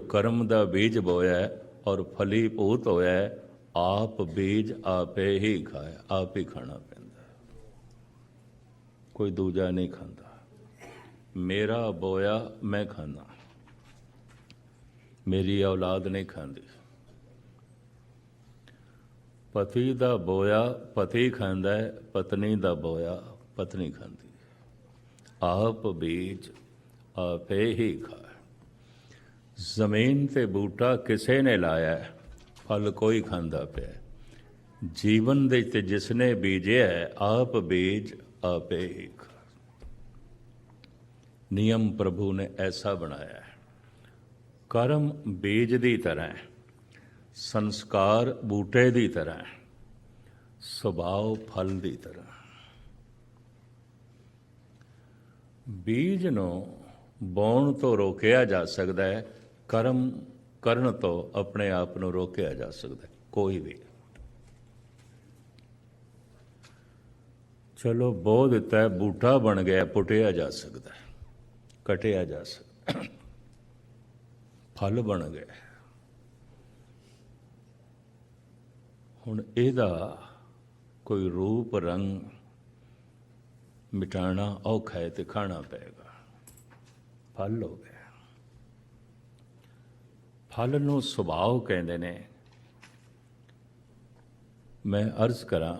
ਕਰਮ ਦਾ ਬੀਜ ਬੋਇਆ ਹੈ ਔਰ ਫਲੀ ਭੂਤ ਹੋਇਆ ਆਪ ਬੀਜ ਆਪੇ ਹੀ ਖਾਇਆ, ਆਪ ਹੀ ਖਾਣਾ ਪੈਂਦਾ ਕੋਈ ਦੂਜਾ ਨਹੀਂ ਖਾਂਦਾ। ਮੇਰਾ ਬੋਇਆ ਮੈਂ ਖਾਂਦਾ। ਮੇਰੀ ਔਲਾਦ ਨਹੀਂ ਖਾਂਦੀ। ਪਤੀ ਦਾ ਬੋਇਆ ਪਤੀ ਖਾਂਦਾ ਹੈ, ਪਤਨੀ ਦਾ ਬੋਇਆ ਪਤਨੀ ਖਾਂਦੀ ਆਪ ਬੀਜ ਆਪੇ ਹੀ ਖਾਏ ਜ਼ਮੀਨ ਤੇ ਬੂਟਾ ਕਿਸੇ ਨੇ ਲਾਇਆ ਫਲ ਕੋਈ ਖਾਂਦਾ ਪਿਆ ਜੀਵਨ ਦੇ ਤੇ ਜਿਸ ਨੇ ਬੀਜਿਆ ਆਪ ਬੀਜ ਆਪੇ ਹੀ ਨਿਯਮ ਪ੍ਰਭੂ ਨੇ ਐਸਾ ਬਣਾਇਆ ਕਰਮ ਬੀਜ ਦੀ ਤਰ੍ਹਾਂ ਸੰਸਕਾਰ ਬੂਟੇ ਦੀ ਤਰ੍ਹਾਂ ਸੁਭਾਅ ਫਲ ਦੀ ਤਰ੍ਹਾਂ ਬੀਜ ਨੂੰ ਬੋਣ ਤੋਂ ਰੋਕਿਆ ਜਾ ਸਕਦਾ ਹੈ ਕਰਮ ਕਰਨ ਤੋਂ ਆਪਣੇ ਆਪ ਨੂੰ ਰੋਕਿਆ ਜਾ ਸਕਦਾ ਕੋਈ ਵੀ। ਚਲੋ ਬੋ ਦਿੱਤਾ ਹੈ ਬੂਟਾ ਬਣ ਗਿਆ, ਪੁੱਟਿਆ ਜਾ ਸਕਦਾ ਹੈ, ਕਟਿਆ ਜਾ ਸਕਦਾ ਫਲ ਬਣ ਗਿਆ ਹੁਣ ਇਹਦਾ ਕੋਈ ਰੂਪ, ਰੰਗ ਮਿਟਾਣਾ ਔਖਾ ਹੈ ਤੇ ਖਾਣਾ ਪਏਗਾ। ਫਲ ਹੋ ਗਿਆ। ਫਲ ਨੂੰ ਸੁਭਾਅ ਕਹਿੰਦੇ ਨੇ। ਮੈਂ ਅਰਜ਼ ਕਰਾਂ,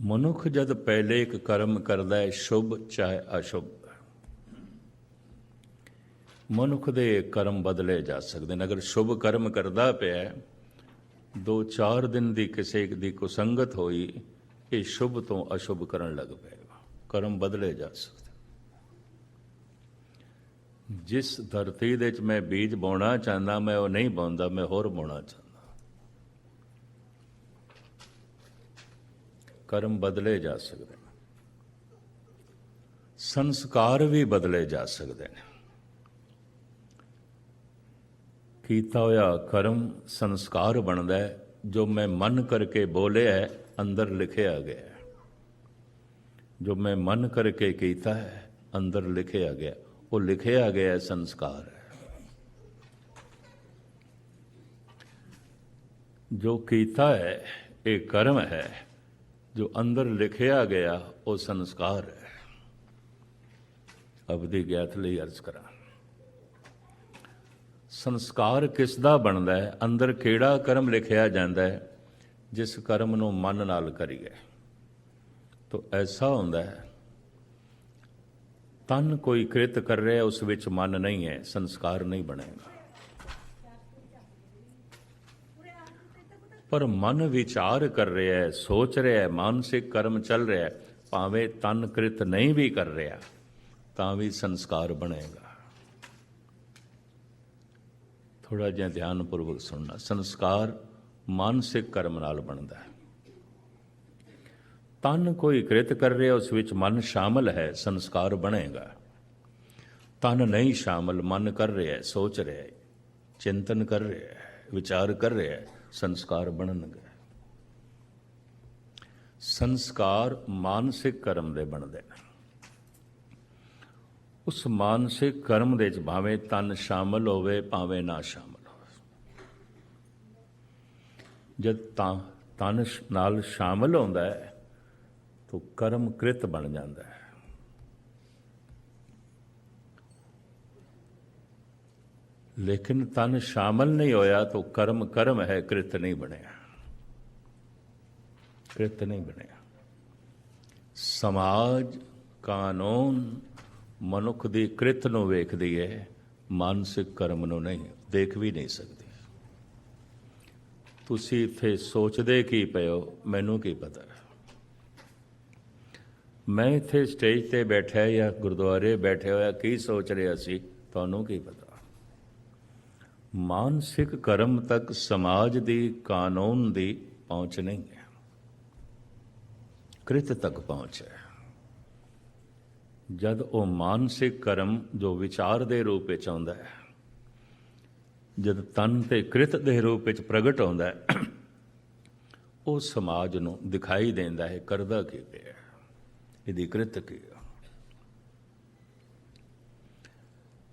ਮਨੁੱਖ ਜਦ ਪਹਿਲੇ ਇੱਕ ਕਰਮ ਕਰਦਾ ਹੈ, ਸ਼ੁਭ ਚਾਹੇ ਅਸ਼ੁਭ। ਮਨੁੱਖ ਦੇ ਕਰਮ ਬਦਲੇ ਜਾ ਸਕਦੇ ਨੇ। ਅਗਰ ਸ਼ੁਭ ਕਰਮ ਕਰਦਾ ਪਿਆ ਦੋ ਚਾਰ ਦਿਨ ਦੀ ਕਿਸੇ ਦੀ ਕੁਸੰਗਤ ਹੋਈ, ਇਹ ਸ਼ੁਭ ਤੋਂ ਅਸ਼ੁਭ ਕਰਨ ਲੱਗ ਪਏਗਾ। ਕਰਮ ਬਦਲੇ ਜਾ ਸਕਦੇ ਜਿਸ ਧਰਤੀ ਦੇ ਵਿੱਚ ਮੈਂ ਬੀਜ ਬੋਣਾ ਚਾਹੁੰਦਾ, ਮੈਂ ਉਹ ਨਹੀਂ ਬੋਂਦਾ, ਮੈਂ ਹੋਰ ਬੋਣਾ ਚਾਹੁੰਦਾ। ਕਰਮ ਬਦਲੇ ਜਾ ਸਕਦੇ ਨੇ। ਸੰਸਕਾਰ ਵੀ ਬਦਲੇ ਜਾ ਸਕਦੇ ਨੇ। ਕੀਤਾ ਹੋਇਆ ਕਰਮ ਸੰਸਕਾਰ ਬਣਦਾ ਹੈ, ਜੋ ਮੈਂ ਮਨ ਕਰਕੇ ਬੋਲਿਆ ਹੈ, ਅੰਦਰ ਲਿਖਿਆ ਗਿਆ ਜੋ ਮੈਂ ਮਨ ਕਰਕੇ ਕੀਤਾ ਹੈ, ਅੰਦਰ ਲਿਖਿਆ ਗਿਆ। ਉਹ ਲਿਖਿਆ ਗਿਆ ਸੰਸਕਾਰ ਹੈ। ਜੋ ਕੀਤਾ ਹੈ, ਇਹ ਕਰਮ ਹੈ। ਜੋ ਅੰਦਰ ਲਿਖਿਆ ਗਿਆ, ਉਹ ਸੰਸਕਾਰ ਹੈ। ਅਬਦੀ ਗਿਆਤ ਲਈ ਅਰਜ਼ ਕਰਾਂ। ਸੰਸਕਾਰ ਕਿਸ ਦਾ ਬਣਦਾ ਹੈ? ਅੰਦਰ ਕਿਹੜਾ ਕਰਮ ਲਿਖਿਆ ਜਾਂਦਾ ਹੈ? ਜਿਸ ਕਰਮ ਨੂੰ ਮਨ ਨਾਲ ਕਰੀਏ। ਤੋ ਐਸਾ ਹੁੰਦਾ ਹੈ ਤਨ ਕੋਈ ਕ੍ਰਿਤ ਕਰ ਰਿਹਾ ਉਸ ਵਿੱਚ ਮਨ ਨਹੀਂ ਹੈ, ਸੰਸਕਾਰ ਨਹੀਂ ਬਣੇਗਾ। ਪਰ ਮਨ ਵਿਚਾਰ ਕਰ ਰਿਹਾ ਹੈ, ਸੋਚ ਰਿਹਾ ਹੈ, ਮਾਨਸਿਕ ਕਰਮ ਚੱਲ ਰਿਹਾ ਹੈ, ਭਾਵੇਂ ਤਨ ਕ੍ਰਿਤ ਨਹੀਂ ਵੀ ਕਰ ਰਿਹਾ, ਤਾਂ ਵੀ ਸੰਸਕਾਰ ਬਣੇਗਾ। ਥੋੜਾ ਜਿਹਾ ਧਿਆਨਪੂਰਵਕ ਸੁਣਨਾ, ਸੰਸਕਾਰ ਮਾਨਸਿਕ ਕਰਮ ਨਾਲ ਬਣਦਾ ਹੈ। ਤਨ ਕੋਈ ਕ੍ਰਿਤ ਕਰ ਰਿਹਾ, ਉਸ ਵਿੱਚ ਮਨ ਸ਼ਾਮਲ ਹੈ, ਸੰਸਕਾਰ ਬਣੇਗਾ। ਤਨ ਨਹੀਂ ਸ਼ਾਮਲ, ਮਨ ਕਰ ਰਿਹਾ ਹੈ, ਸੋਚ ਰਿਹਾ ਹੈ, ਚਿੰਤਨ ਕਰ ਰਿਹਾ ਹੈ, ਵਿਚਾਰ ਕਰ ਰਿਹਾ ਹੈ, ਸੰਸਕਾਰ ਬਣਨਗੇ। ਸੰਸਕਾਰ ਮਾਨਸਿਕ ਕਰਮ ਦੇ ਬਣਦੇ ਨੇ। ਉਸ ਮਾਨਸਿਕ ਕਰਮ ਦੇ ਵਿੱਚ ਭਾਵੇਂ ਤਨ ਸ਼ਾਮਲ ਹੋਵੇ, ਭਾਵੇਂ ਨਾ ਸ਼ਾਮਲ ਹੋਵੇ। ਜਦ ਤਾਂ ਤਨ ਨਾਲ ਸ਼ਾਮਲ ਹੁੰਦਾ ਹੈ ਤਾਂ ਕਰਮ ਕ੍ਰਿਤ ਬਣ ਜਾਂਦਾ ਹੈ। ਲੇਕਿਨ ਤਨ ਸ਼ਾਮਲ ਨਹੀਂ ਹੋਇਆ ਤਾਂ ਕਰਮ ਕਰਮ ਹੈ, ਕ੍ਰਿਤ ਨਹੀਂ ਬਣਿਆ। ਕ੍ਰਿਤ ਨਹੀਂ ਬਣਿਆ। ਸਮਾਜ, ਕਾਨੂੰਨ ਮਨੁੱਖ ਦੀ ਕ੍ਰਿਤ ਨੂੰ ਵੇਖਦੀ ਹੈ, ਮਾਨਸਿਕ ਕਰਮ ਨੂੰ ਨਹੀਂ, ਦੇਖ ਵੀ ਨਹੀਂ ਸਕਦੀ। ਤੁਸੀਂ ਇੱਥੇ ਸੋਚਦੇ ਕੀ ਪਏ ਹੋ? ਮੈਨੂੰ ਕੀ ਪਤਾ? ਮੈਂ ਇੱਥੇ ਸਟੇਜ ਤੇ ਬੈਠਾ ਜਾਂ ਗੁਰਦੁਆਰੇ ਬੈਠੇ ਹੋਇਆ ਕੀ ਸੋਚ ਰਿਹਾ ਸੀ, ਤੁਹਾਨੂੰ ਕੀ ਪਤਾ। ਮਾਨਸਿਕ ਕਰਮ ਤੱਕ ਸਮਾਜ ਦੀ ਕਾਨੂੰਨ ਦੀ ਪਹੁੰਚ ਨਹੀਂ ਹੈ। ਕ੍ਰਿਤ ਤੱਕ ਪਹੁੰਚ ਹੈ। ਜਦ ਉਹ ਮਾਨਸਿਕ ਕਰਮ ਜੋ ਵਿਚਾਰ ਦੇ ਰੂਪ ਵਿੱਚ ਆਉਂਦਾ ਹੈ, ਜਦ ਤਨ ਤੇ ਕ੍ਰਿਤ ਦੇ ਰੂਪ ਵਿੱਚ ਪ੍ਰਗਟ ਆਉਂਦਾ ਹੈ, ਉਹ ਸਮਾਜ ਨੂੰ ਦਿਖਾਈ ਦਿੰਦਾ ਹੈ, ਕਰਦਾ ਕੀ ਪਿਆ ਇਹਦੀ ਕ੍ਰਿਤ ਕੀ ਹੈ।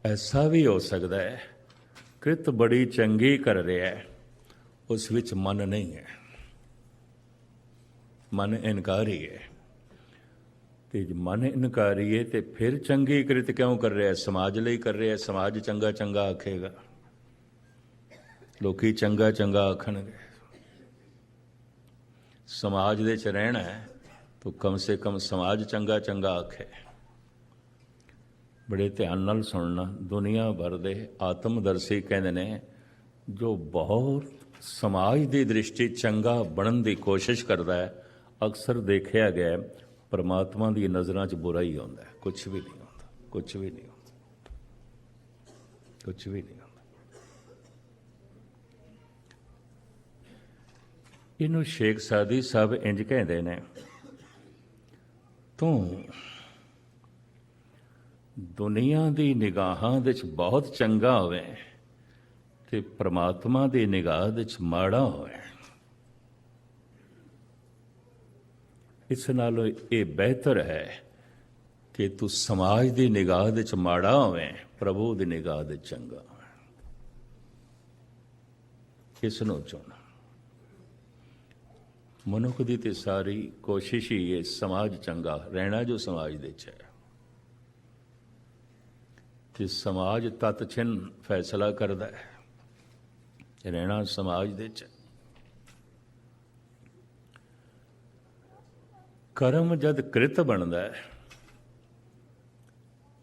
ਐਸਾ ਵੀ ਹੋ ਸਕਦਾ ਹੈ, ਕਿਰਤ ਬੜੀ ਚੰਗੀ ਕਰ ਰਿਹਾ ਹੈ, ਉਸ ਵਿੱਚ ਮਨ ਨਹੀਂ ਹੈ। ਮਨ ਇਨਕਾਰੀ ਹੈ। ਤੇ ਜੇ ਮਨ ਇਨਕਾਰੀ ਹੈ, ਤੇ ਫਿਰ ਚੰਗੀ ਕਿਰਤ ਕਿਉਂ ਕਰ ਰਿਹਾ ਹੈ? ਸਮਾਜ ਲਈ ਕਰ ਰਿਹਾ ਹੈ? ਸਮਾਜ ਚੰਗਾ ਚੰਗਾ ਆਖੇਗਾ। ਲੋਕੀ ਚੰਗਾ ਚੰਗਾ ਆਖਣਗੇ। ਸਮਾਜ ਦੇ ਚ ਰਹਿਣਾ ਹੈ। ਤਾਂ ਕਮ ਸੇ ਕਮ ਸਮਾਜ ਚੰਗਾ ਚੰਗਾ ਆਖੇ। ਬੜੇ ਧਿਆਨ ਨਾਲ ਸੁਣਨਾ, ਦੁਨੀਆ ਭਰ ਦੇ ਆਤਮਦਰਸ਼ੀ ਕਹਿੰਦੇ ਨੇ, ਜੋ ਬਹੁਤ ਸਮਾਜ ਦੀ ਦ੍ਰਿਸ਼ਟੀ ਚੰਗਾ ਬਣਨ ਦੀ ਕੋਸ਼ਿਸ਼ ਕਰਦਾ ਹੈ, ਅਕਸਰ ਦੇਖਿਆ ਗਿਆ ਪਰਮਾਤਮਾ ਦੀ ਨਜ਼ਰਾਂ 'ਚ ਬੁਰਾ ਹੀ ਆਉਂਦਾ ਹੈ। ਕੁਝ ਵੀ ਨਹੀਂ ਆਉਂਦਾ ਕੁਝ ਵੀ ਨਹੀਂ ਆਉਂਦਾ ਕੁਝ ਵੀ ਨਹੀਂ ਹੁੰਦਾ ਇਹਨੂੰ ਸ਼ੇਖ ਸਾਦੀ ਸਾਹਿਬ ਇੰਜ ਕਹਿੰਦੇ ਨੇ ਤੂੰ ਦੁਨੀਆ ਦੀ ਨਿਗਾਹਾਂ ਵਿੱਚ ਬਹੁਤ ਚੰਗਾ ਹੋਵੇ ਤੇ ਪ੍ਰਮਾਤਮਾ ਦੀ ਨਿਗਾਹ ਵਿੱਚ ਮਾੜਾ ਹੋਵੇ। ਇਸ ਨਾਲੋਂ ਇਹ ਬਿਹਤਰ ਹੈ ਕਿ ਤੂੰ ਸਮਾਜ ਦੀ ਨਿਗਾਹ ਵਿੱਚ ਮਾੜਾ ਹੋਵੇ, ਪ੍ਰਭੂ ਦੀ ਨਿਗਾਹ ਵਿੱਚ ਚੰਗਾ ਹੋਵੇ। ਇਸ ਨੂੰ ਚੁਣ। ਮਨੁੱਖ ਦੀ ਤੇ ਸਾਰੀ ਕੋਸ਼ਿਸ਼ ਹੀ ਹੈ ਸਮਾਜ ਚੰਗਾ, ਰਹਿਣਾ ਜੋ ਸਮਾਜ ਦੇ ਚ ਹੈ। ਤੇ ਸਮਾਜ ਤਤ ਛਿਨ ਫੈਸਲਾ ਕਰਦਾ ਹੈ। ਰਹਿਣਾ ਸਮਾਜ ਦੇ ਚ। ਕਰਮ ਜਦ ਕ੍ਰਿਤ ਬਣਦਾ ਹੈ,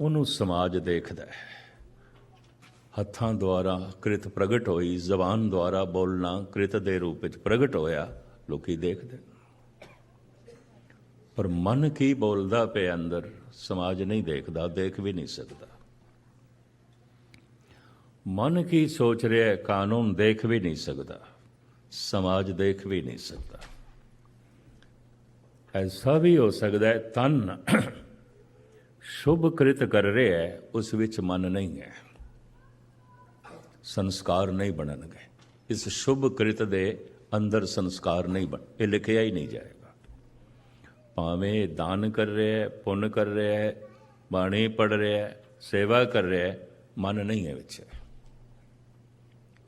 ਉਹਨੂੰ ਸਮਾਜ ਦੇਖਦਾ ਹੈ। ਹੱਥਾਂ ਦੁਆਰਾ ਕ੍ਰਿਤ ਪ੍ਰਗਟ ਹੋਈ, ਜ਼ਬਾਨ ਦੁਆਰਾ ਬੋਲਣਾ ਕ੍ਰਿਤ ਦੇ ਰੂਪ ਵਿੱਚ ਪ੍ਰਗਟ ਹੋਇਆ ਲੋਕੀ ਦੇਖਦੇ। ਪਰ ਮਨ ਕੀ ਬੋਲਦਾ ਪਿਆ ਅੰਦਰ, ਸਮਾਜ ਨਹੀਂ ਦੇਖਦਾ, ਦੇਖ ਵੀ ਨਹੀਂ ਸਕਦਾ। ਮਨ ਕੀ ਸੋਚ ਰਿਹਾ ਹੈ ਕਾਨੂੰਨ ਦੇਖ ਵੀ ਨਹੀਂ ਸਕਦਾ, ਸਮਾਜ ਦੇਖ ਵੀ ਨਹੀਂ ਸਕਦਾ। ਐਸਾ ਵੀ ਹੋ ਸਕਦਾ ਹੈ, ਤਨ ਸ਼ੁਭ ਕ੍ਰਿਤ ਕਰ ਰਿਹਾ ਹੈ, ਉਸ ਵਿੱਚ ਮਨ ਨਹੀਂ ਹੈ। ਸੰਸਕਾਰ ਨਹੀਂ ਬਣਨਗੇ। ਇਸ ਸ਼ੁਭ ਕ੍ਰਿਤ ਦੇ ਅੰਦਰ ਸੰਸਕਾਰ ਨਹੀਂ ਬਣ, ਇਹ ਲਿਖਿਆ ਹੀ ਨਹੀਂ ਜਾਏਗਾ। ਭਾਵੇਂ ਦਾਨ ਕਰ ਰਿਹਾ ਹੈ, ਪੁੰਨ ਕਰ ਰਿਹਾ ਹੈ, ਬਾਣੀ ਪੜ ਰਿਹਾ ਹੈ, ਸੇਵਾ ਕਰ ਰਿਹਾ ਹੈ, ਮਨ ਨਹੀਂ ਹੈ ਵਿੱਚ।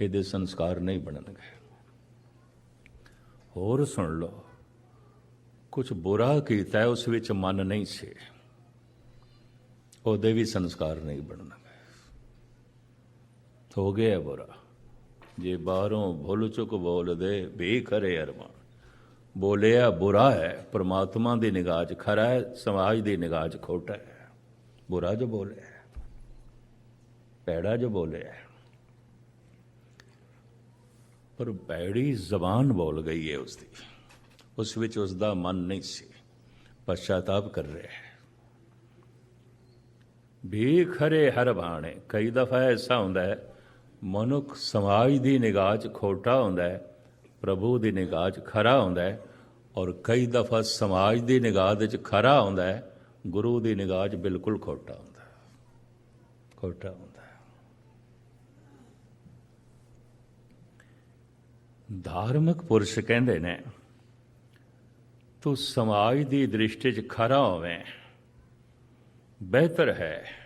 ਇਹਦੇ ਸੰਸਕਾਰ ਨਹੀਂ ਬਣਨਗੇ। ਹੋਰ ਸੁਣ ਲਓ ਕੁਝ ਬੁਰਾ ਕੀਤਾ ਹੈ, ਉਸ ਵਿੱਚ ਮਨ ਨਹੀਂ ਸੀ। ਉਹਦੇ ਵੀ ਸੰਸਕਾਰ ਨਹੀਂ ਬਣਨਗੇ। ਹੋ ਗਿਆ ਬੁਰਾ। ਜੇ ਬਾਹਰੋਂ ਭੁੱਲ ਚੁੱਕ ਬੋਲਦੇ ਬੇਖਰੇ ਕਰੇ ਅਰਮਾਨ। ਬੋਲਿਆ ਬੁਰਾ ਹੈ ਪ੍ਰਮਾਤਮਾ ਦੀ ਨਿਗਾਹ 'ਚ ਖਰਾ ਹੈ ਸਮਾਜ ਦੀ ਨਿਗਾਹ 'ਚ ਖੋਟਾ ਹੈ। ਬੁਰਾ ਜੋ ਬੋਲਿਆ ਹੈ, ਭੈੜਾ ਜੋ ਬੋਲਿਆ ਪਰ ਭੈੜੀ ਜ਼ਬਾਨ ਬੋਲ ਗਈ ਹੈ ਉਸ ਦੀ ਉਸ ਵਿੱਚ ਉਸ ਦਾ ਮਨ ਨਹੀਂ ਸੀ। ਪਛਤਾਪ ਕਰ ਰਿਹਾ ਹੈ। ਬੇਖਰੇ ਖਰੇ ਹਰ ਬਾਣੇ ਕਈ ਦਫਾ ਐਸਾ ਹੁੰਦਾ ਹੈ ਮਨੁੱਖ ਸਮਾਜ ਦੀ ਨਿਗਾਹ 'ਚ ਖੋਟਾ ਹੁੰਦਾ ਹੈ, ਪ੍ਰਭੂ ਦੀ ਨਿਗਾਹ 'ਚ ਖਰਾ ਹੁੰਦਾ ਹੈ ਔਰ ਕਈ ਦਫਾ ਸਮਾਜ ਦੀ ਨਿਗਾਹ ਦੇ 'ਚ ਖਰਾ ਹੁੰਦਾ ਹੈ, ਗੁਰੂ ਦੀ ਨਿਗਾਹ 'ਚ ਬਿਲਕੁਲ ਖੋਟਾ ਹੁੰਦਾ ਹੈ। ਖੋਟਾ ਹੁੰਦਾ ਹੈ। ਧਾਰਮਿਕ ਪੁਰਸ਼ ਕਹਿੰਦੇ ਨੇ, ਤੂੰ ਸਮਾਜ ਦੀ ਦ੍ਰਿਸ਼ਟੀ 'ਚ ਖਰਾ ਹੋਵੇਂ, ਬਿਹਤਰ ਹੈ।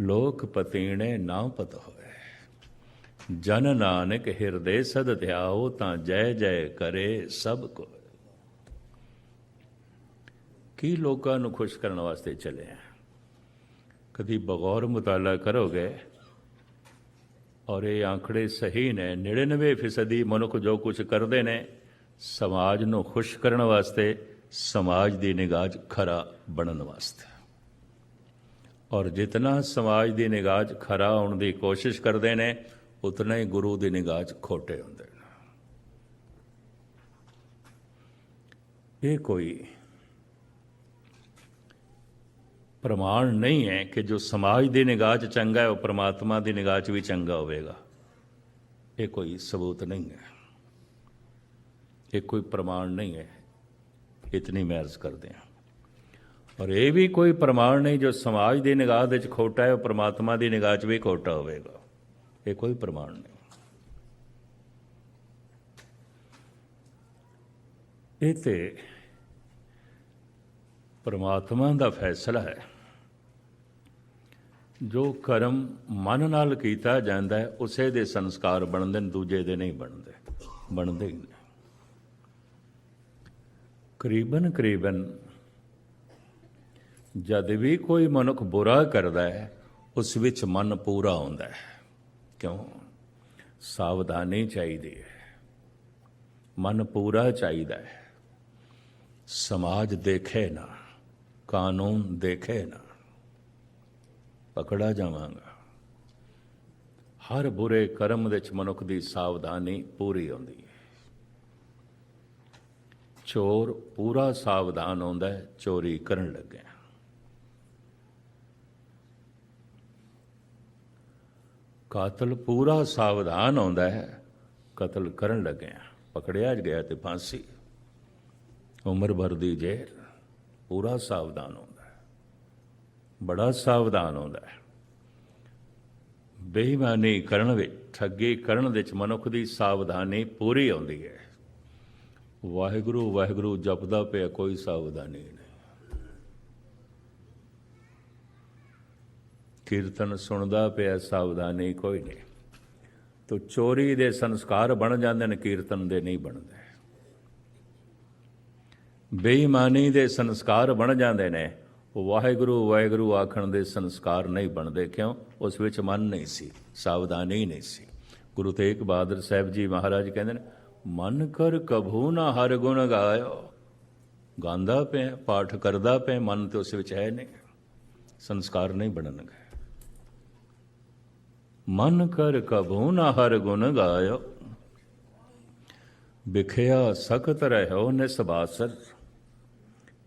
ਲੋਕ ਪਤੀਣੇ ਨਾ ਪਤ ਹੋਵੇ ਜਨ ਨਾਨਕ ਹਿਰਦੇ ਸਦ ਧਿਆਓ ਤਾਂ ਜੈ ਜੈ ਕਰੇ ਸਭ ਕੋ ਕੀ ਲੋਕਾਂ ਨੂੰ ਖੁਸ਼ ਕਰਨ ਵਾਸਤੇ ਚਲੇ ਆ? ਕਦੀ ਬਗੌਰ ਮੁਤਾਲਾ ਕਰੋਗੇ? ਔਰ ਇਹ ਆંકੜੇ ਸਹੀ ਨੇ। 99% ਫੀਸਦੀ ਮਨੁੱਖ ਜੋ ਕੁਝ ਕਰਦੇ ਨੇ, ਸਮਾਜ ਨੂੰ ਖੁਸ਼ ਕਰਨ ਵਾਸਤੇ ਸਮਾਜ ਦੀ ਨਿਗਾਹ ਖਰਾ ਬਣਨ ਵਾਸਤੇ। ਔਰ ਜਿਤਨਾ ਸਮਾਜ ਦੀ ਨਿਗਾਹ 'ਚ ਖਰਾ ਹੋਣ ਦੀ ਕੋਸ਼ਿਸ਼ ਕਰਦੇ ਨੇ ਉਤਨਾ ਹੀ ਗੁਰੂ ਦੀ ਨਿਗਾਹ 'ਚ ਖੋਟੇ ਹੁੰਦੇ ਨੇ ਇਹ ਕੋਈ ਪ੍ਰਮਾਣ ਨਹੀਂ ਹੈ ਕਿ ਜੋ ਸਮਾਜ ਦੀ ਨਿਗਾਹ 'ਚ ਚੰਗਾ ਹੈ ਉਹ ਪ੍ਰਮਾਤਮਾ ਦੀ ਨਿਗਾਹ 'ਚ ਵੀ ਚੰਗਾ ਹੋਵੇਗਾ ਇਹ ਕੋਈ ਸਬੂਤ ਨਹੀਂ ਹੈ ਇਹ ਕੋਈ ਪ੍ਰਮਾਣ ਨਹੀਂ ਹੈ ਇਤਨੀ ਮੈਂ ਅਰਜ਼ ਕਰਦੇ ਹਾਂ ਔਰ ਇਹ ਵੀ ਕੋਈ ਪ੍ਰਮਾਣ ਨਹੀਂ ਜੋ ਸਮਾਜ ਦੀ ਨਿਗਾਹ ਵਿੱਚ ਖੋਟਾ ਹੈ, ਉਹ ਪ੍ਰਮਾਤਮਾ ਦੀ ਨਿਗਾਹ 'ਚ ਵੀ ਖੋਟਾ ਹੋਵੇਗਾ। ਇਹ ਕੋਈ ਪ੍ਰਮਾਣ ਨਹੀਂ। ਇਹ ਤੇ ਪਰਮਾਤਮਾ ਦਾ ਫੈਸਲਾ ਹੈ। ਜੋ ਕਰਮ ਮਨ ਨਾਲ ਕੀਤਾ ਜਾਂਦਾ ਹੈ, ਉਸੇ ਦੇ ਸੰਸਕਾਰ ਬਣਦੇ ਨੇ, ਦੂਜੇ ਦੇ ਨਹੀਂ ਬਣਦੇ। ਬਣਦੇ ਹੀ ਨਹੀਂ। ਕਰੀਬਨ ਕਰੀਬਨ ਜਦ ਵੀ ਕੋਈ ਮਨੁੱਖ ਬੁਰਾ ਕਰਦਾ ਹੈ, ਉਸ ਵਿੱਚ ਮਨ ਪੂਰਾ ਹੁੰਦਾ ਹੈ। ਕਿਉਂ? ਸਾਵਧਾਨੀ ਚਾਹੀਦੀ ਹੈ। ਮਨ ਪੂਰਾ ਚਾਹੀਦਾ ਹੈ। ਸਮਾਜ ਦੇਖੇ ਨਾ, ਕਾਨੂੰਨ ਦੇਖੇ ਨਾ, ਪਕੜਾ ਜਾਵਾਂਗਾ। ਹਰ ਬੁਰੇ ਕਰਮ ਵਿੱਚ ਮਨੁੱਖ ਦੀ ਸਾਵਧਾਨੀ ਪੂਰੀ ਹੁੰਦੀ ਹੈ। ਚੋਰ ਪੂਰਾ ਸਾਵਧਾਨ ਹੁੰਦਾ ਹੈ, ਚੋਰੀ ਕਰਨ ਲੱਗਿਆ ਕਾਤਲ ਪੂਰਾ ਸਾਵਧਾਨ ਆਉਂਦਾ ਹੈ। ਕਤਲ ਕਰਨ ਲੱਗਿਆ ਪਕੜਿਆ ਗਿਆ ਤੇ ਫਾਂਸੀ। ਉਮਰ ਭਰ ਦੀ ਜੇਲ੍ਹ। ਪੂਰਾ ਸਾਵਧਾਨ ਆਉਂਦਾ ਹੈ। ਬੜਾ ਸਾਵਧਾਨ ਆਉਂਦਾ ਹੈ। ਬੇਈਮਾਨੀ ਕਰਨ ਵਿੱਚ, ਠੱਗੀ ਕਰਨ ਵਿੱਚ ਮਨੁੱਖ ਦੀ ਸਾਵਧਾਨੀ ਪੂਰੀ ਆਉਂਦੀ ਹੈ। ਵਾਹਿਗੁਰੂ ਵਾਹਿਗੁਰੂ, ਜਪਦਾ ਪਿਆ ਕੋਈ ਸਾਵਧਾਨੀ ਨਹੀਂ। ਕੀਰਤਨ ਸੁਣਦਾ ਪਿਆ ਸਾਵਧਾਨੀ ਕੋਈ ਨਹੀਂ। ਤੋ ਚੋਰੀ ਦੇ ਸੰਸਕਾਰ ਬਣ ਜਾਂਦੇ ਨੇ, ਕੀਰਤਨ ਦੇ ਨਹੀਂ ਬਣਦੇ। ਬੇਈਮਾਨੀ ਦੇ ਸੰਸਕਾਰ ਬਣ ਜਾਂਦੇ ਨੇ, ਵਾਹਿਗੁਰੂ ਵਾਹਿਗੁਰੂ ਆਖਣ ਦੇ ਸੰਸਕਾਰ ਨਹੀਂ ਬਣਦੇ। ਕਿਉਂ? ਉਸ ਵਿੱਚ ਮਨ ਨਹੀਂ ਸੀ, ਸਾਵਧਾਨੀ ਨਹੀਂ ਸੀ। ਗੁਰੂ ਤੇਗ ਬਹਾਦਰ ਸਾਹਿਬ ਜੀ ਮਹਾਰਾਜ ਕਹਿੰਦੇ ਨੇ, ਮਨ ਕਰ ਕਭੂ ਨਾ ਹਰ ਗੁਣ ਗਾਇਓ। ਗਾਉਂਦਾ ਪਿਆ, ਪਾਠ ਕਰਦਾ ਪਿਆ, ਮਨ ਤੇ ਉਸ ਵਿੱਚ ਹੈ ਨਹੀਂ। ਸੰਸਕਾਰ ਨਹੀਂ ਬਣਨਗੇ। ਮਨ ਕਰ ਕਬੂ ਨਾ ਹਰ ਗੁਣ ਗਾਇਓ। ਵਿਖਿਆ ਸਖਤ ਰਹਿਓ ਨਿਸਬਾਸਰ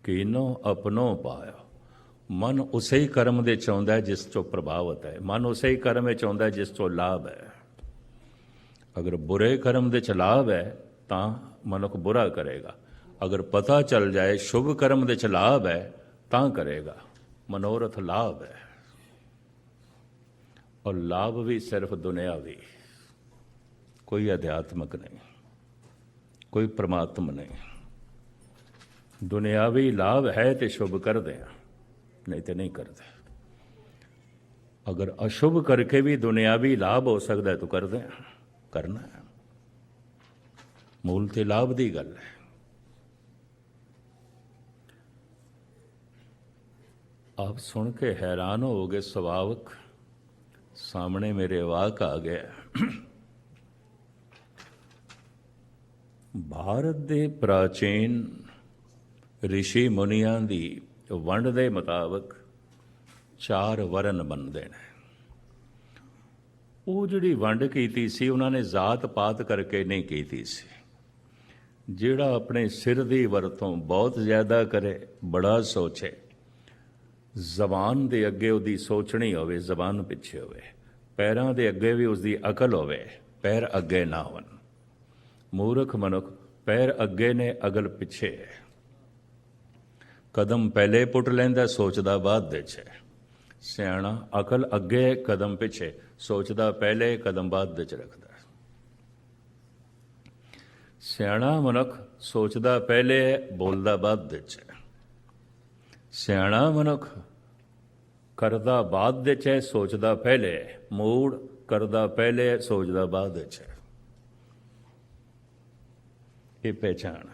ਕੀਨੋ ਆਪਣੋ ਪਾਇਓ। ਮਨ ਉਸੇ ਹੀ ਕਰਮ ਦੇ ਚਾਹੁੰਦਾ ਹੈ ਜਿਸ ਤੋਂ ਪ੍ਰਭਾਵਤ ਹੈ। ਮਨ ਉਸੇ ਹੀ ਕਰਮ ਵਿੱਚ ਆਉਂਦਾ ਹੈ ਜਿਸ ਤੋਂ ਲਾਭ ਹੈ। ਅਗਰ ਬੁਰੇ ਕਰਮ ਦੇ ਚ ਲਾਭ ਹੈ, ਤਾਂ ਮਨੁੱਖ ਬੁਰਾ ਕਰੇਗਾ। ਅਗਰ ਪਤਾ ਚੱਲ ਜਾਏ ਸ਼ੁਭ ਕਰਮ ਦੇ ਚ ਲਾਭ ਹੈ, ਤਾਂ ਕਰੇਗਾ। ਮਨੋਰਥ ਲਾਭ ਹੈ। ਔਰ ਲਾਭ ਵੀ ਸਿਰਫ ਦੁਨਿਆਵੀ ਕੋਈ ਅਧਿਆਤਮਕ ਨਹੀਂ, ਕੋਈ ਪ੍ਰਮਾਤਮ ਨਹੀਂ। ਦੁਨਿਆਵੀ ਲਾਭ ਹੈ ਤੇ ਸ਼ੁਭ ਕਰਦੇ ਆ, ਨਹੀਂ ਤੇ ਨਹੀਂ ਕਰਦੇ। ਅਗਰ ਅਸ਼ੁਭ ਕਰਕੇ ਵੀ ਦੁਨਿਆਵੀ ਲਾਭ ਹੋ ਸਕਦਾ ਤੂੰ ਕਰਦੇ ਆ, ਕਰਨਾ ਹੈ। ਮੂਲ ਤੇ ਲਾਭ ਦੀ ਗੱਲ ਹੈ। ਆਪ ਸੁਣ ਕੇ ਹੈਰਾਨ ਹੋਗੇ ਸੁਭਾਵਕ ਸਾਹਮਣੇ ਮੇਰੇ ਵਾਕ ਆ ਗਿਆ ਭਾਰਤ ਦੇ ਪ੍ਰਾਚੀਨ ਰਿਸ਼ੀ ਮੁਨੀਆਂ ਦੀ ਵੰਡ ਦੇ ਮੁਤਾਬਕ ਚਾਰ ਵਰਨ ਬਣਦੇ ਨੇ। ਉਹ ਜਿਹੜੀ ਵੰਡ ਕੀਤੀ ਸੀ, ਉਹਨਾਂ ਨੇ ਜਾਤ ਪਾਤ ਕਰਕੇ ਨਹੀਂ ਕੀਤੀ ਸੀ। ਜਿਹੜਾ ਆਪਣੇ ਸਿਰ ਦੀ ਵਰਤੋਂ ਬਹੁਤ ਜ਼ਿਆਦਾ ਕਰੇ, ਬੜਾ ਸੋਚੇ। ਜ਼ਬਾਨ ਦੇ ਅੱਗੇ ਉਹਦੀ ਸੋਚਣੀ ਹੋਵੇ, ਜ਼ਬਾਨ ਪਿੱਛੇ ਹੋਵੇ। ਪੈਰਾਂ ਦੇ ਅੱਗੇ ਵੀ ਉਸਦੀ ਅਕਲ ਹੋਵੇ, ਪੈਰ ਅੱਗੇ ਨਾ ਹੋਣ। ਮੂਰਖ ਮਨੁੱਖ, ਪੈਰ ਅੱਗੇ ਨੇ, ਅਗਲ ਪਿੱਛੇ ਹੈ। ਕਦਮ ਪਹਿਲੇ ਪੁੱਟ ਲੈਂਦਾ, ਸੋਚਦਾ ਬਾਅਦ ਵਿੱਚ ਹੈ। ਸਿਆਣਾ, ਅਕਲ ਅੱਗੇ, ਕਦਮ ਪਿੱਛੇ। ਸੋਚਦਾ ਪਹਿਲੇ, ਕਦਮ ਬਾਅਦ ਵਿੱਚ ਰੱਖਦਾ ਸਿਆਣਾ ਮਨੁੱਖ, ਸੋਚਦਾ ਪਹਿਲੇ, ਬੋਲਦਾ ਬਾਅਦ ਵਿੱਚ ਹੈ। ਸਿਆਣਾ ਮਨੁੱਖ ਕਰਦਾ ਬਾਅਦ ਵਿੱਚ ਹੈ, ਸੋਚਦਾ ਪਹਿਲੇ ਮੂੜ ਕਰਦਾ ਪਹਿਲੇ ਸੋਚਦਾ ਬਾਅਦ ਵਿੱਚ ਹੈ। ਇਹ ਪਹਿਚਾਨ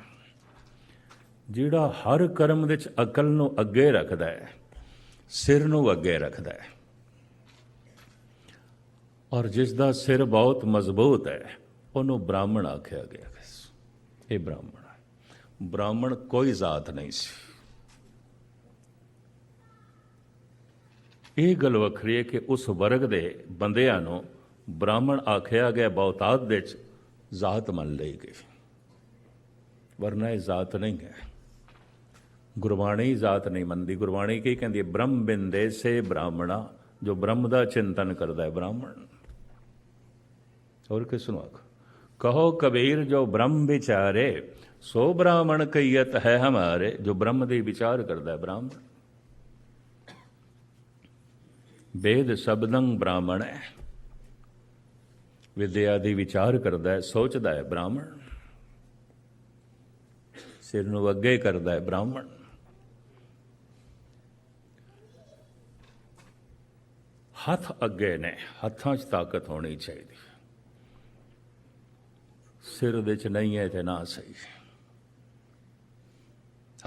ਜਿਹੜਾ ਹਰ ਕਰਮ ਵਿੱਚ ਅਕਲ ਨੂੰ ਅੱਗੇ ਰੱਖਦਾ ਹੈ, ਸਿਰ ਨੂੰ ਅੱਗੇ ਰੱਖਦਾ ਹੈ ਔਰ ਜਿਸ ਦਾ ਸਿਰ ਬਹੁਤ ਮਜ਼ਬੂਤ ਹੈ, ਉਹਨੂੰ ਬ੍ਰਾਹਮਣ ਆਖਿਆ ਗਿਆ। ਇਹ ਬ੍ਰਾਹਮਣ ਬ੍ਰਾਹਮਣ ਕੋਈ ਜ਼ਾਤ ਨਹੀਂ ਸੀ। ਇਹ ਗੱਲ ਵੱਖਰੀ ਹੈ ਕਿ ਉਸ ਵਰਗ ਦੇ ਬੰਦਿਆਂ ਨੂੰ ਬ੍ਰਾਹਮਣ ਆਖਿਆ ਗਿਆ ਬਹੁਤਾਤ ਵਿੱਚ ਜ਼ਾਤ ਮੰਨ ਲਈ ਗਈ। ਵਰਨਾ ਇਹ ਜ਼ਾਤ ਨਹੀਂ ਹੈ। ਗੁਰਬਾਣੀ ਜ਼ਾਤ ਨਹੀਂ ਮੰਨਦੀ। ਗੁਰਬਾਣੀ ਕੀ ਕਹਿੰਦੀ ਹੈ? ਬ੍ਰਹਮ ਬਿੰਦੇ ਸੇ ਬ੍ਰਾਹਮਣਾ, ਜੋ ਬ੍ਰਹਮ ਦਾ ਚਿੰਤਨ ਕਰਦਾ ਹੈ ਬ੍ਰਾਹਮਣ। ਹੋਰ ਕਿਸ ਨੂੰ ਆਖ? ਕਹੋ ਕਬੀਰ, ਜੋ ਬ੍ਰਹਮ ਵਿਚਾਰੇ, ਸੋ ਬ੍ਰਾਹਮਣ ਕਈਤ ਹੈ ਹਮਾਰੇ, ਜੋ ਬ੍ਰਹਮ ਦੇ ਵਿਚਾਰ ਕਰਦਾ ਹੈ ਬ੍ਰਾਹਮਣ। ਵੇਦ ਸ਼ਬਦੰ ਬ੍ਰਾਹਮਣ ਹੈ ਵਿਦਿਆ ਦੀ ਵਿਚਾਰ ਕਰਦਾ ਹੈ ਸੋਚਦਾ ਹੈ ਬ੍ਰਾਹਮਣ। ਸਿਰ ਨੂੰ ਅੱਗੇ ਕਰਦਾ ਹੈ ਬ੍ਰਾਹਮਣ। ਹੱਥ ਅੱਗੇ ਨੇ, ਹੱਥਾਂ 'ਚ ਤਾਕਤ ਹੋਣੀ ਚਾਹੀਦੀ। ਸਿਰ ਦੇ 'ਚ ਨਹੀਂ ਹੈ ਤੇ ਨਾ ਸਹੀ।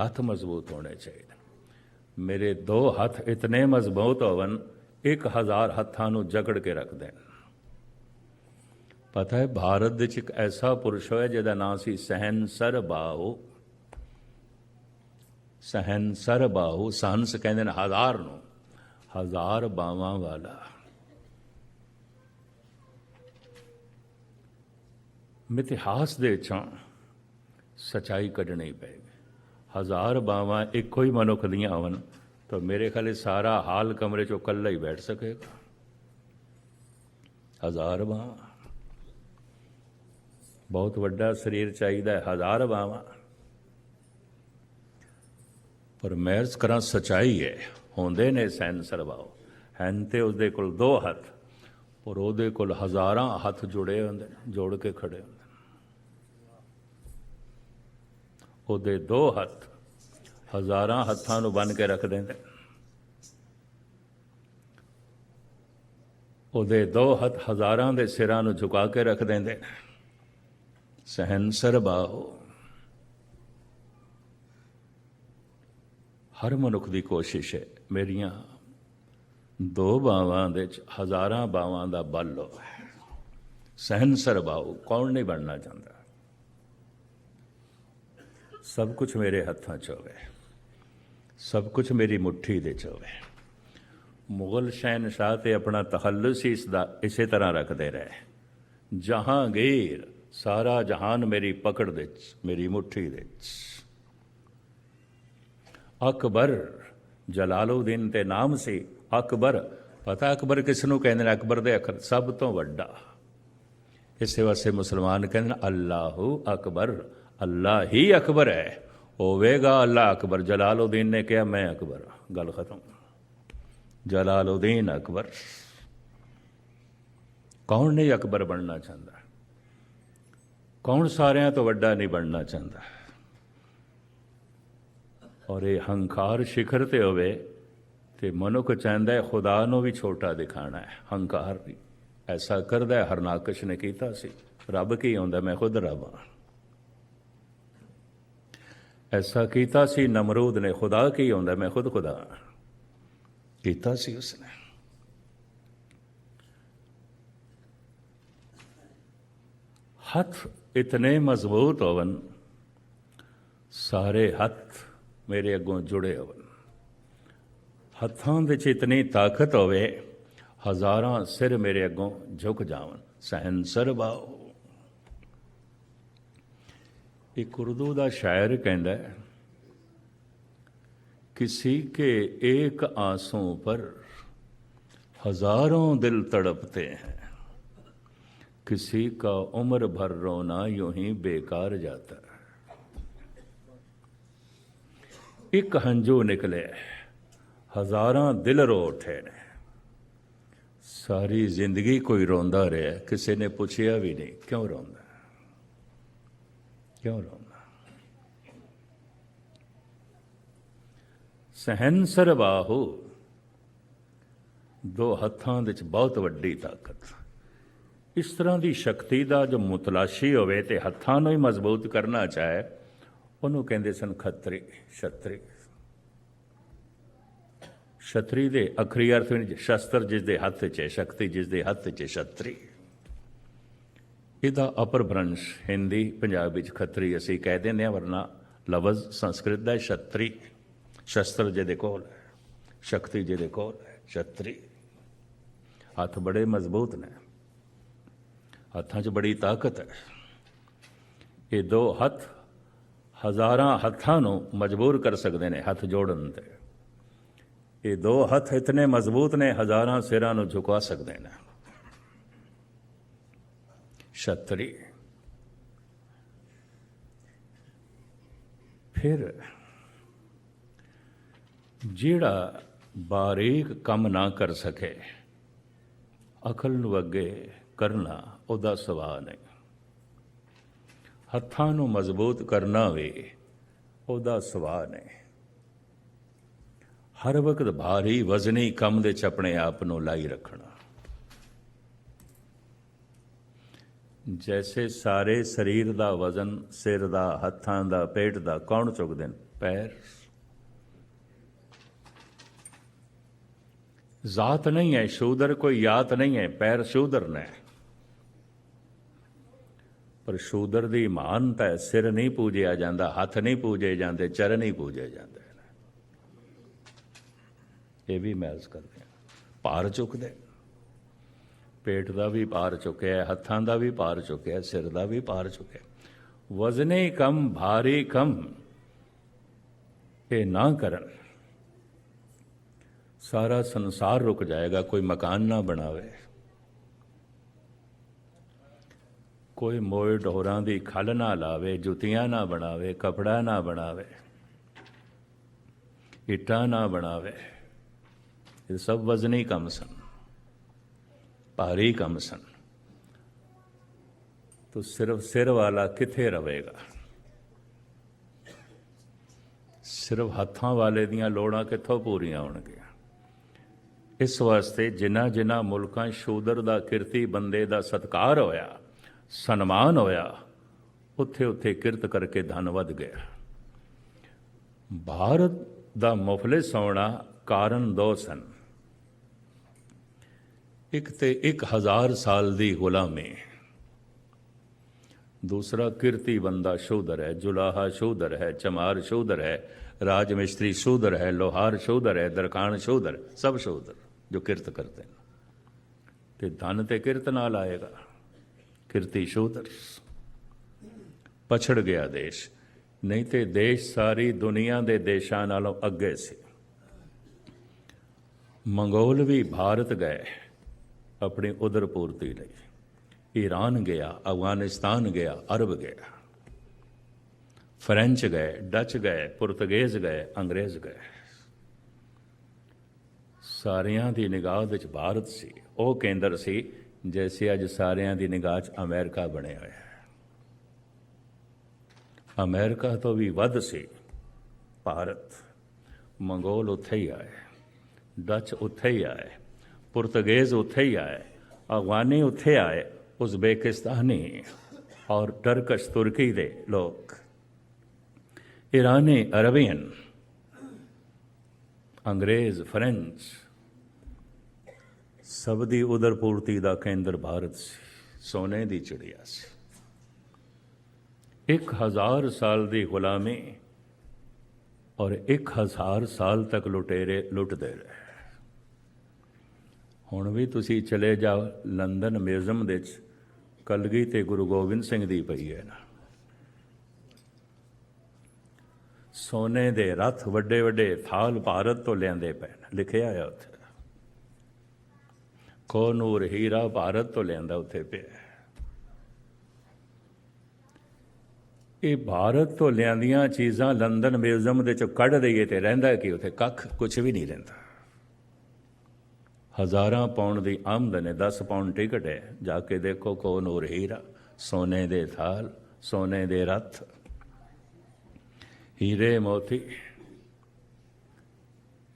ਹੱਥ ਮਜ਼ਬੂਤ ਹੋਣੇ ਚਾਹੀਦੇ। ਮੇਰੇ ਦੋ ਹੱਥ ਇਤਨੇ ਮਜ਼ਬੂਤ ਹੋਵਨ ਇੱਕ ਹਜ਼ਾਰ ਹੱਥਾਂ ਨੂੰ ਜਕੜ ਕੇ ਰੱਖ ਦੇਣ। ਪਤਾ ਹੈ, ਭਾਰਤ ਦੇ 'ਚ ਇੱਕ ਐਸਾ ਪੁਰਸ਼ ਹੋਇਆ ਜਿਹਦਾ ਨਾਮ ਸੀ ਸਹਿਨਸਰ ਬਾਹੂ ਸਹਿਨਸਰ ਬਾਹੂ ਸਹੰਸ ਕਹਿੰਦੇ ਨੇ ਹਜ਼ਾਰ ਨੂੰ। ਹਜ਼ਾਰ ਬਾਵਾਂ ਵਾਲਾ। ਮਿਥਿਹਾਸ ਦੇ ਵਿੱਚੋਂ ਸਚਾਈ ਕੱਢਣੀ ਪਏਗੀ। ਹਜ਼ਾਰ ਬਾਵਾਂ ਇੱਕੋ ਹੀ ਮਨੁੱਖ ਦੀਆਂ ਹੋਵਨ ਤਾਂ ਮੇਰੇ ਖਿਆਲੇ ਸਾਰਾ ਹਾਲ ਕਮਰੇ 'ਚੋਂ ਇਕੱਲਾ ਹੀ ਬੈਠ ਸਕੇਗਾ। ਹਜ਼ਾਰ ਬਾਵਾਂ ਬਹੁਤ ਵੱਡਾ ਸਰੀਰ ਚਾਹੀਦਾ ਹੈ, ਹਜ਼ਾਰ ਬਾਵਾਂ ਪਰ ਮੈਰਜ ਕਰਾਂ, ਸਚਾਈ ਹੈ, ਹੁੰਦੇ ਨੇ ਸੈਨ ਸਰਵਾਓ। ਹਨ ਤੇ ਉਹਦੇ ਕੋਲ ਦੋ ਹੱਥ, ਪਰ ਉਹਦੇ ਕੋਲ ਹਜ਼ਾਰਾਂ ਹੱਥ ਜੁੜੇ ਹੁੰਦੇ ਨੇ, ਜੋੜ ਕੇ ਖੜੇ ਹੁੰਦੇ ਨੇ। ਉਹਦੇ ਦੋ ਹੱਥ ਹਜ਼ਾਰਾਂ ਹੱਥਾਂ ਨੂੰ ਬੰਨ ਕੇ ਰੱਖ ਦਿੰਦੇ। ਉਹਦੇ ਦੋ ਹੱਥ ਹਜ਼ਾਰਾਂ ਦੇ ਸਿਰਾਂ ਨੂੰ ਝੁਕਾ ਕੇ ਰੱਖ ਦਿੰਦੇ। ਨੇ ਸਹਿਨਸਰ ਬਾਹੋ ਹਰ ਮਨੁੱਖ ਦੀ ਕੋਸ਼ਿਸ਼ ਹੈ, ਮੇਰੀਆਂ ਦੋ ਬਾਵਾਂ ਦੇ ਚ ਹਜ਼ਾਰਾਂ ਬਾਵਾਂ ਦਾ ਬਲ ਹੋਵੇ ਸਹਿਨਸਰ ਬਾਹੂ ਕੌਣ ਨਹੀਂ ਬਣਨਾ ਚਾਹੁੰਦਾ? ਸਭ ਕੁਝ ਮੇਰੇ ਹੱਥਾਂ 'ਚ ਹੋਵੇ। ਸਭ ਕੁਝ ਮੇਰੀ ਮੁਠੀ ਦੇ 'ਚ ਹੋਵੇ। ਮੁਗਲ ਸ਼ਹਿਨशाह ਤੇ ਆਪਣਾ ਤਖੱਲੁਸ ਹੀ ਇਸ ਦਾ ਇਸੇ ਤਰ੍ਹਾਂ ਰੱਖਦੇ ਰਹੇ। ਜਹਾਂਗੀਰ, ਸਾਰਾ ਜਹਾਨ ਮੇਰੀ ਪਕੜ ਦੇ 'ਚ, ਮੇਰੀ ਮੁਠੀ ਦੇ 'ਚ। ਅਕਬਰ ਜਲਾਲਉਦੀਨ ਤੇ ਨਾਮ ਸੀ। ਅਕਬਰ, ਪਤਾ ਅਕਬਰ ਕਿਸ ਨੂੰ ਕਹਿੰਦੇ ਨੇ? ਅਕਬਰ ਦੇ ਅੱਖਰ ਸਭ ਤੋਂ ਵੱਡਾ। ਇਸੇ ਵਾਸਤੇ ਮੁਸਲਮਾਨ ਕਹਿੰਦੇ ਨੇ, ਅੱਲਾਹੂ ਅਕਬਰ। ਅੱਲਾ ਹੀ ਅਕਬਰ ਹੈ। ਹੋਵੇਗਾ ਅੱਲਾ ਅਕਬਰ। ਜਲਾਲਉਦੀਨ ਨੇ ਕਿਹਾ, ਮੈਂ ਅਕਬਰ ਗੱਲ ਖਤਮ। ਜਲਾਲਉਦੀਨ ਅਕਬਰ। ਕੌਣ ਨਹੀਂ ਅਕਬਰ ਬਣਨਾ ਚਾਹੁੰਦਾ? ਕੌਣ ਸਾਰਿਆਂ ਤੋਂ ਵੱਡਾ ਨਹੀਂ ਬਣਨਾ ਚਾਹੁੰਦਾ? ਔਰ ਇਹ ਹੰਕਾਰ ਸ਼ਿਖਰ ਤੇ ਹੋਵੇ ਤੇ ਮਨੁੱਖ ਚਾਹੁੰਦਾ ਹੈ ਖੁਦਾ ਨੂੰ ਵੀ ਛੋਟਾ ਦਿਖਾਣਾ ਹੈ। ਹੰਕਾਰ ਵੀ ਐਸਾ ਕਰਦਾ ਹੈ, ਹਰਨਾਕਸ਼ ਨੇ ਕੀਤਾ ਸੀ। ਰੱਬ ਕੀ ਹੁੰਦਾ? ਮੈਂ ਖੁਦ ਰੱਬ ਹਾਂ। ਐਸਾ ਕੀਤਾ ਸੀ, ਨਮਰੂਦ ਨੇ, ਖੁਦਾ ਕੀ ਹੁੰਦਾ, ਮੈਂ ਖੁਦ ਖੁਦਾ। ਕੀਤਾ ਸੀ ਉਸਨੇ। ਹੱਥ ਇਤਨੇ ਮਜ਼ਬੂਤ ਹੋਵਨ, ਸਾਰੇ ਹੱਥ ਮੇਰੇ ਅੱਗੋਂ ਜੁੜੇ ਹੋਵਨ। ਹੱਥਾਂ ਵਿੱਚ ਇਤਨੀ ਤਾਕਤ ਹੋਵੇ, ਹਜ਼ਾਰਾਂ ਸਿਰ ਮੇਰੇ ਅੱਗੋਂ ਝੁਕ ਜਾਵਨ। ਸਹਿਨਸਰ ਬਾਓ ਇੱਕ ਉਰਦੂ ਦਾ ਸ਼ਾਇਰ ਕਹਿੰਦਾ ਹੈ किसी के एक आंसू पर हजारों दिल तड़पते हैं किसी का उम्र भर रोना यूं ही बेकार जाता है ਇੱਕ ਹੰਝੂ ਨਿਕਲੇ ਹਜ਼ਾਰਾਂ ਦਿਲ ਰੋ ਉੱਠੇ ਨੇ ਸਾਰੀ ਜ਼ਿੰਦਗੀ ਕੋਈ ਰੋਂਦਾ ਰਿਹਾ ਕਿਸੇ ਨੇ ਪੁੱਛਿਆ ਵੀ ਨਹੀਂ ਕਿਉਂ ਰੋਂਦਾ ਕਿਉਂ ਰੋਂਦਾ ਸਹਿਨਸਰ ਬਾਹੂ ਦੋ ਹੱਥਾਂ ਵਿੱਚ ਬਹੁਤ ਵੱਡੀ ਤਾਕਤ ਇਸ ਤਰ੍ਹਾਂ ਦੀ ਸ਼ਕਤੀ ਦਾ ਜੋ ਮੁਤਲਾਸ਼ੀ ਹੋਵੇ ਤੇ ਹੱਥਾਂ ਨੂੰ ਹੀ ਮਜ਼ਬੂਤ ਕਰਨਾ ਚਾਹੇ ਉਹਨੂੰ ਕਹਿੰਦੇ ਸਨ ਖੱਤਰੀ ਛਤਰੀ ਛਤਰੀ ਦੇ ਅਖਰੀ ਅਰਥ ਵਿੱਚ ਸ਼ਸਤਰ ਜਿਸ ਦੇ ਹੱਥ 'ਚ ਹੈ ਸ਼ਕਤੀ ਜਿਸ ਦੇ ਹੱਥ 'ਚ ਹੈ ਛਤਰੀ ਇਹਦਾ ਅਪਰ ਭ੍ਰੰਸ਼ ਹਿੰਦੀ, ਪੰਜਾਬੀ ਵਿੱਚ ਖੱਤਰੀ ਅਸੀਂ ਕਹਿ ਦਿੰਦੇ ਹਾਂ, ਵਰਨਾ ਲਫ਼ਜ਼ ਸੰਸਕ੍ਰਿਤ ਦਾ ਹੈ ਛਤਰੀ, ਸ਼ਸਤਰ ਜਿਹਦੇ ਕੋਲ ਹੈ, ਸ਼ਕਤੀ ਜਿਹਦੇ ਕੋਲ ਹੈ, ਛਤਰੀ। ਹੱਥ ਬੜੇ ਮਜ਼ਬੂਤ ਨੇ, ਹੱਥਾਂ 'ਚ ਬੜੀ ਤਾਕਤ ਹੈ। ਇਹ ਦੋ ਹੱਥ ਹਜ਼ਾਰਾਂ ਹੱਥਾਂ ਨੂੰ ਮਜਬੂਰ ਕਰ ਸਕਦੇ ਨੇ ਹੱਥ ਜੋੜਨ ਤੇ। ਇਹ ਦੋ ਹੱਥ ਇਤਨੇ ਮਜ਼ਬੂਤ ਨੇ, ਹਜ਼ਾਰਾਂ ਸਿਰਾਂ ਨੂੰ ਝੁਕਾ ਸਕਦੇ ਨੇ। ਛਤਰੀ। ਫਿਰ ਜਿਹੜਾ ਬਾਰੀਕ ਕੰਮ ਨਾ ਕਰ ਸਕੇ, ਅਕਲ ਨੂੰ ਅੱਗੇ ਕਰਨਾ ਉਹਦਾ ਸੁਭਾਅ ਨਹੀਂ ਹੱਥਾਂ ਨੂੰ ਮਜ਼ਬੂਤ ਕਰਨਾ ਵੀ ਉਹਦਾ ਸੁਭਾਅ ਨਹੀਂ ਹਰ ਵਕਤ ਭਾਰੀ ਵਜ਼ਨੀ ਕੰਮ ਦੇ ਚ ਆਪਣੇ ਆਪ ਨੂੰ ਲਾਈ ਰੱਖਣਾ। ਜੈਸੇ ਸਾਰੇ ਸਰੀਰ ਦਾ ਵਜ਼ਨ, ਸਿਰ ਦਾ, ਹੱਥਾਂ ਦਾ, ਪੇਟ ਦਾ, ਕੌਣ ਚੁੱਕਦੇ ਨੇ? ਪੈਰ। ਜ਼ਾਤ ਨਹੀਂ ਹੈ ਸ਼ੂਦਰ, ਕੋਈ ਯਾਤ ਨਹੀਂ ਹੈ, ਪੈਰ ਸ਼ੂਦਰ ਨੇ। ਪਰ ਸ਼ੂਦਰ ਦੀ ਮਾਨਤਾ ਹੈ, ਸਿਰ ਨਹੀਂ ਪੂਜਿਆ ਜਾਂਦਾ, ਹੱਥ ਨਹੀਂ ਪੂਜੇ ਜਾਂਦੇ, ਚਰਨ ਨਹੀਂ ਪੂਜੇ ਜਾਂਦੇ ਇਹ ਵੀ ਮੈਜ਼ ਕਰਦੇ ਭਾਰ ਚੁੱਕਦੇ। ਪੇਟ ਦਾ ਵੀ ਭਾਰ ਚੁੱਕਿਆ ਹੱਥਾਂ ਦਾ ਵੀ ਪਾਰ ਚੁੱਕਿਆ ਸਿਰ ਦਾ ਵੀ ਪਾਰ ਚੁੱਕਿਆ ਵਜ਼ਨੇ ਕਮ, ਭਾਰੀ ਕਮ, ਇਹ ਨਾ ਕਰਨ। ਸਾਰਾ ਸੰਸਾਰ ਰੁਕ ਜਾਏਗਾ, ਕੋਈ ਮਕਾਨ ਨਾ ਬਣਾਵੇ। ਕੋਈ ਮੋਏ ਢੋਰਾਂ ਦੀ ਖਲ ਨਾ ਲਾਵੇ, ਜੁੱਤੀਆਂ ਨਾ ਬਣਾਵੇ, ਕਪੜਾ ਨਾ ਬਣਾਵੇ, ਇੱਟਾਂ ਨਾ ਬਣਾਵੇ। ਇਹ ਸਭ ਵਜ਼ਨੀ ਕੰਮ ਸਨ। ਭਾਰੀ ਕੰਮ ਸਨ। ਤੋ ਸਿਰਫ ਸਿਰ ਵਾਲਾ ਕਿੱਥੇ ਰਹੇਗਾ? ਸਿਰਫ ਹੱਥਾਂ ਵਾਲੇ ਦੀਆਂ ਲੋੜਾਂ ਕਿੱਥੋਂ ਪੂਰੀਆਂ ਹੋਣਗੀਆਂ? ਇਸ ਵਾਸਤੇ ਜਿਨ੍ਹਾਂ ਜਿਨ੍ਹਾਂ ਮੁਲਕਾਂ ਸ਼ੂਦਰ ਦਾ ਕਿਰਤੀ ਬੰਦੇ ਦਾ ਸਤਕਾਰ ਹੋਇਆ, ਸਨਮਾਨ ਹੋਇਆ, ਉੱਥੇ ਉੱਥੇ ਕਿਰਤ ਕਰਕੇ ਧਨ ਵੱਧ ਗਿਆ। ਭਾਰਤ ਦਾ ਮੁਫਲਿਸ ਹੋਣਾ ਕਾਰਨ ਦੋ ਸਨ। ਇੱਕ ਤੇ 1000 ਸਾਲ ਦੀ ਗੁਲਾਮੀ। ਦੂਸਰਾ, ਕਿਰਤੀ ਬੰਦਾ ਸ਼ੋਧਰ ਹੈ, ਜੁਲਾਹਾ ਸ਼ੋਧਰ ਹੈ, ਚਮਾਰ ਸ਼ੋਧਰ ਹੈ ਰਾਜ ਮਿਸਤਰੀ ਸ਼ੋਧਰ ਹੈ, ਲੋਹਾਰ ਸ਼ੋਧਰ ਹੈ ਦਰਕਾਨ ਸ਼ੋਧਰ, ਸਭ ਸ਼ੋਧਰ ਜੋ ਕਿਰਤ ਕਰਦੇ ਨੇ। ਤੇ ਧਨ ਤੇ ਕਿਰਤ ਨਾਲ ਆਏਗਾ। ਕਿਰਤੀ ਸ਼ੋਧਰ। ਪਛੜ ਗਿਆ ਦੇਸ਼। ਨਹੀਂ ਤੇ ਦੇਸ਼ ਸਾਰੀ ਦੁਨੀਆ ਦੇ ਦੇਸ਼ਾਂ ਨਾਲੋਂ ਅੱਗੇ ਸੀ। ਮੰਗੋਲ ਵੀ ਭਾਰਤ ਗਏ। ਆਪਣੀ ਉਦਰ ਪੂਰਤੀ ਲਈ। ਈਰਾਨ ਗਿਆ, ਅਫਗਾਨਿਸਤਾਨ ਗਿਆ, ਅਰਬ ਗਿਆ। ਫ੍ਰੈਂਚ ਗਏ, ਡੱਚ ਗਏ, ਪੁਰਤਗੇਜ਼ ਗਏ, ਅੰਗਰੇਜ਼ ਗਏ। ਸਾਰਿਆਂ ਦੀ ਨਿਗਾਹ ਵਿੱਚ ਭਾਰਤ ਸੀ। ਉਹ ਕੇਂਦਰ ਸੀ ਜੈਸੇ ਅੱਜ ਸਾਰਿਆਂ ਦੀ ਨਿਗਾਹ 'ਚ ਅਮਰੀਕਾ ਬਣਿਆ ਹੋਇਆ ਹੈ। ਅਮਰੀਕਾ ਤੋਂ ਵੀ ਵੱਧ ਸੀ ਭਾਰਤ। ਮੰਗੋਲ ਉੱਥੇ ਹੀ ਆਏ। ਡੱਚ ਉੱਥੇ ਹੀ ਆਏ। ਪੁਰਤਗੇਜ਼ ਉੱਥੇ ਹੀ ਆਏ ਅਫਗਾਨੀ ਉੱਥੇ ਆਏ, ਉਜ਼ਬੇਕਿਸਤਾਨੀ ਔਰ ਟਰਕਸ਼ ਤੁਰਕੀ ਦੇ ਲੋਕ। ਈਰਾਨੀ ਅਰਬੀਅਨ, ਅੰਗਰੇਜ਼, ਫ੍ਰੈਂਚ, ਸਭ ਦੀ ਉਦਰ ਪੂਰਤੀ ਦਾ ਕੇਂਦਰ ਭਾਰਤ ਸੀ, ਸੋਨੇ ਦੀ ਚਿੜੀਆ ਸੀ। ਇੱਕ ਹਜ਼ਾਰ ਸਾਲ ਦੀ ਗੁਲਾਮੀ ਔਰ ਇੱਕ ਹਜ਼ਾਰ ਸਾਲ ਤੱਕ ਲੁਟੇਰੇ, ਲੁੱਟਦੇ ਰਹੇ। ਹੁਣ ਵੀ ਤੁਸੀਂ ਚਲੇ ਜਾਓ ਲੰਡਨ ਮਿਊਜ਼ੀਅਮ ਦੇ ਵਿੱਚ। ਕਲਗੀ ਤੇ ਗੁਰੂ ਗੋਬਿੰਦ ਸਿੰਘ ਦੀ ਪਈ ਹੈ ਨਾ ਸੋਨੇ ਦੇ ਰਥ ਵੱਡੇ ਵੱਡੇ ਥਾਲ ਭਾਰਤ ਤੋਂ ਲਿਆਂਦੇ ਪਏ ਲਿਖਿਆ ਆ ਉੱਥੇ। ਕੋਨੂਰ ਹੀਰਾ ਭਾਰਤ ਤੋਂ ਲਿਆਂਦਾ ਉੱਥੇ ਪਿਆ ਇਹ ਭਾਰਤ ਤੋਂ ਲਿਆਂਦੀਆਂ ਚੀਜ਼ਾਂ ਲੰਡਨ ਮਿਊਜ਼ੀਅਮ ਦੇ ਚੋਂ ਕੱਢ ਦਈਏ ਤੇ ਰਹਿੰਦਾ ਕੀ ਉੱਥੇ? ਕੱਖ ਕੁਝ ਵੀ ਨਹੀਂ ਰਹਿੰਦਾ। ਹਜ਼ਾਰਾਂ ਪਾਉਂਡ ਦੀ ਆਮਦਨ ਹੈ 10 ਪਾਉਂਡ ਟਿਕਟ। ਹੈ ਜਾ ਕੇ ਦੇਖੋ ਕੋਨੂਰ ਹੀਰਾ। ਸੋਨੇ ਦੇ ਥਾਲ, ਸੋਨੇ ਦੇ ਰਥ। ਹੀਰੇ ਮੋਤੀ।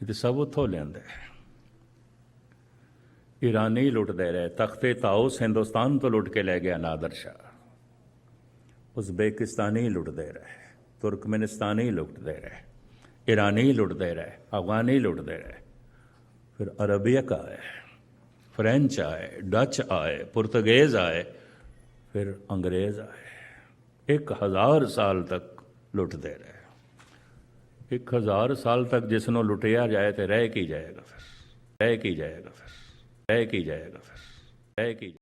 ਇਹ ਤੇ ਸਭ ਉੱਥੋਂ ਲਿਆਂਦੇ। ਈਰਾਨੀ ਲੁੱਟਦੇ ਰਹੇ। ਤਖਤੇ ਤਾਉਸ ਹਿੰਦੁਸਤਾਨ ਤੋਂ ਲੁੱਟ ਕੇ ਲੈ ਗਿਆ ਨਾਦਰ ਸ਼ਾਹ। ਉਜ਼ਬੇਕਿਸਤਾਨੀ ਲੁੱਟਦੇ ਰਹੇ। ਤੁਰਕਮਨਿਸਤਾਨੀ ਲੁੱਟਦੇ ਰਹੇ। ਈਰਾਨੀ ਲੁੱਟਦੇ ਰਹੇ। ਅਫਗਾਨੀ ਲੁੱਟਦੇ ਰਹੇ। ਫਿਰ ਅਰਬੀਅਕ ਆਏ ਫ੍ਰੈਂਚ ਆਏ ਡੱਚ ਆਏ ਪੁਰਤਗਾਜ਼ ਆਏ ਫਿਰ ਅੰਗਰੇਜ਼ ਆਏ ਇੱਕ ਹਜ਼ਾਰ ਸਾਲ ਤੱਕ ਲੁੱਟਦੇ ਰਹੇ ਇੱਕ ਹਜ਼ਾਰ ਸਾਲ ਤੱਕ ਜਿਸ ਨੂੰ ਲੁੱਟਿਆ ਜਾਏ ਤੇ ਰਹਿ ਕੀ ਜਾਏਗਾ ਫਿਰ ਰਹਿ ਕੀ ਜਾਏਗਾ ਫਿਰ ਰਹਿ ਕੀ ਜਾਏਗਾ ਫਿਰ ਰਹਿ ਕੀ